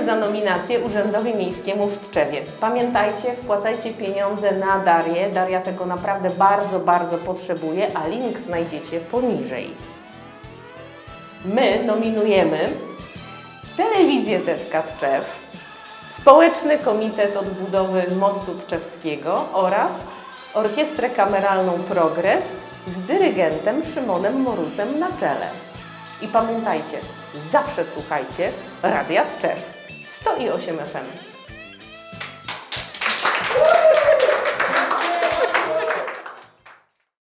nominację Urzędowi Miejskiemu w Tczewie. Pamiętajcie, wpłacajcie pieniądze na Darię. Daria tego naprawdę bardzo, bardzo potrzebuje, a link znajdziecie poniżej. My nominujemy Telewizję Tetka Tczew, Społeczny Komitet Odbudowy Mostu Tczewskiego oraz Orkiestrę Kameralną Progres z dyrygentem Szymonem Morusem na czele. I pamiętajcie, zawsze słuchajcie Radia Tczew 108 FM.